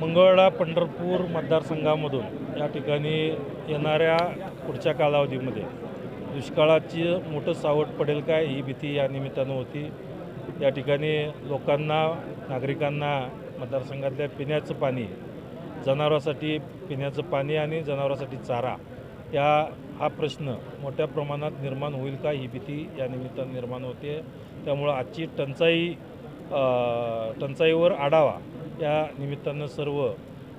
मंगळवेढा पंढरपूर मतदारसंघामधून या ठिकाणी येणाऱ्या पुढच्या कालावधीमध्ये दुष्काळाची मोठं सावट पडेल काय? ही भीती या निमित्तानं होती. या ठिकाणी लोकांना नागरिकांना मतदारसंघातल्या पिण्याचं पाणी जनावरांसाठी पिण्याचं पाणी आणि जनावरांसाठी चारा या हा प्रश्न मोठ्या प्रमाणात निर्माण होईल का? ही भीती या निमित्तानं निर्माण होते. त्यामुळं आजची टंचाई टंचाईवर आढावा या निमित्तानं सर्व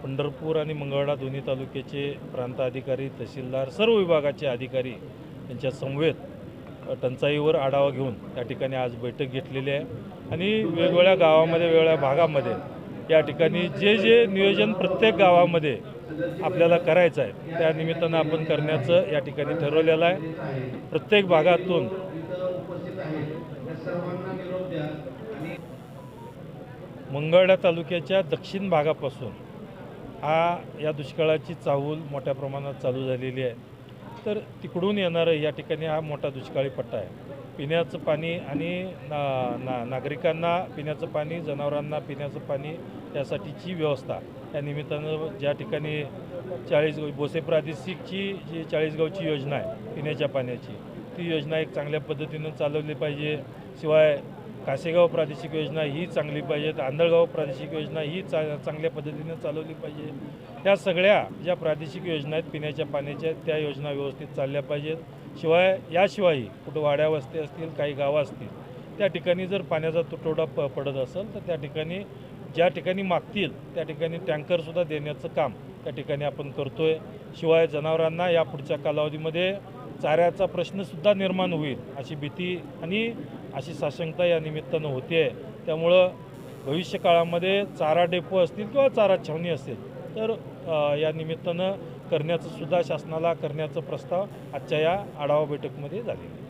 पंढरपूर आणि मंगळवाडा दोन्ही तालुक्याचे प्रांत अधिकारी तहसीलदार सर्व विभागाचे अधिकारी यांच्या समवेत टंचाईवर आढावा घेऊन या ठिकाणी आज बैठक घेतलेली आहे. आणि वेगवेगळ्या गावामध्ये वेगवेगळ्या भागामध्ये या ठिकाणी जे जे नियोजन प्रत्येक गावामध्ये आपल्याला करायचं आहे त्या निमित्तानं आपण करण्याचं या ठिकाणी ठरवलेलं आहे. प्रत्येक भागातून मंगळा तालुक्याच्या दक्षिण भागापासून हा या दुष्काळाची चाहूल मोठ्या प्रमाणात चालू झालेली आहे. तर तिकडून येणारं या ठिकाणी हा मोठा दुष्काळी पट्टा आहे. पिण्याचं पाणी आणि ना ना नागरिकांना पिण्याचं पाणी जनावरांना पिण्याचं पाणी यासाठीची व्यवस्था. या निमित्तानं ज्या ठिकाणी चाळीसगाव बोसे प्रादेशिकची जी चाळीसगावची योजना आहे पिण्याच्या पाण्याची ती योजना एक चांगल्या पद्धतीनं चालवली पाहिजे. शिवाय कासेगाव प्रादेशिक योजना ही चांगली पाहिजेत आंधळगाव प्रादेशिक योजना ही चा चांगल्या पद्धतीनं चालवली पाहिजे. त्या सगळ्या ज्या प्रादेशिक योजना आहेत पिण्याच्या पाण्याच्या त्या योजना व्यवस्थित चालल्या पाहिजेत. शिवाय याशिवायही कुठं वाड्या वस्ती असतील काही गावं असतील त्या ठिकाणी जर पाण्याचा तुटवडा प पडत असेल तर त्या ठिकाणी ज्या ठिकाणी मागतील त्या ठिकाणी टँकरसुद्धा देण्याचं काम त्या ठिकाणी आपण करतो आहे शिवाय जनावरांना या पुढच्या कालावधीमध्ये चाऱ्याचा प्रश्नसुद्धा निर्माण होईल अशी भीती आणि अशी साशंकता या निमित्तानं होते आहे त्यामुळं भविष्य काळामध्ये चारा डेपो असतील किंवा चारा छावणी असेल तर या निमित्तानं करण्याचं सुद्धा शासनाला करण्याचा प्रस्ताव आजच्या या आढावा बैठकीमध्ये झालेला आहे.